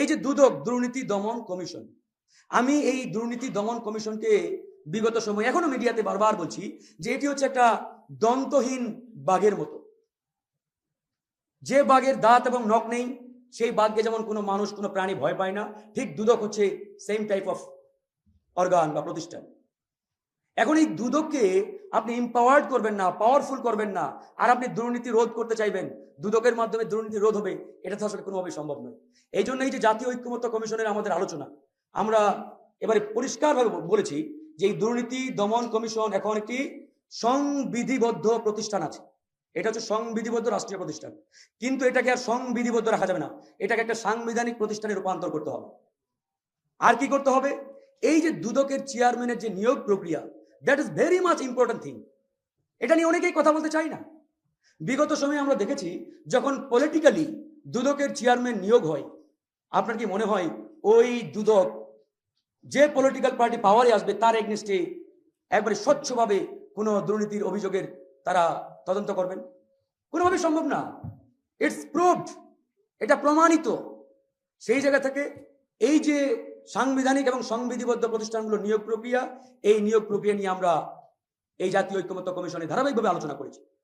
এই যে দুদক দুর্নীতি দমন কমিশন, আমি এই দুর্নীতি দমন কমিশনকে বিগত সময় এখনও মিডিয়াতে বারবার বলছি যে এটি হচ্ছে একটা দন্তহীন বাঘের মতো। যে বাঘের দাঁত এবং নখ নেই, সেই বাঘকে যেমন কোনো মানুষ, কোনো প্রাণী ভয় পায় না, ঠিক দুদক হচ্ছে সেম টাইপ অফ অর্গান বা প্রতিষ্ঠান। এখন এই দুদককে আপনি এম্পাওয়ার্ড করবেন না পাওয়ারফুল করবেন না। আর আপনি দুর্নীতি রোধ করতে চাইবেন। দুদকের মাধ্যমে দুর্নীতি রোধ হবে, এটা তো আসলে কোনোভাবেই সম্ভব নয়। এই জন্য এই যে জাতীয় ঐক্যমত্য কমিশনের আমাদের আলোচনা, আমরা এবারে পরিষ্কারভাবে বলেছি যে এই দুর্নীতি দমন কমিশন এখন একটি সংবিধিবদ্ধ প্রতিষ্ঠান আছে। এটা হচ্ছে সংবিধিবদ্ধ রাষ্ট্রীয় প্রতিষ্ঠান। কিন্তু এটাকে আর সংবিধিবদ্ধ রাখা যাবে না। এটাকে একটা সাংবিধানিক প্রতিষ্ঠানে রূপান্তর করতে হবে। আর কি করতে হবে? এই যে দুদকের চেয়ারম্যানের যে নিয়োগ প্রক্রিয়া that is very much important thing এটা নিয়ে অনেকেই কথা বলতে চাই না। বিগত সময়ে আমরা দেখেছি, যখন পলিটিক্যালি দুদকের চেয়ারম্যান নিয়োগ হয়, আপনার কি মনে হয়, ওই দুদক যে পলিটিক্যাল পার্টি পাওয়ারে আসবে, তার এগনেস্টে একবারে স্বচ্ছভাবে কোনো দুর্নীতির অভিযোগের তারা তদন্ত করবেন? কোনোভাবে সম্ভব না। ইটস প্রুভড এটা প্রমাণিত। সেই জায়গা থেকে এই যে সাংবিধানিক এবং সংবিধিবদ্ধ প্রতিষ্ঠানগুলো নিয়োগ প্রক্রিয়া, এই নিয়োগ প্রক্রিয়া নিয়ে আমরা এই জাতীয় ঐক্যমত্য কমিশনে ধারাবাহিকভাবে আলোচনা করেছি।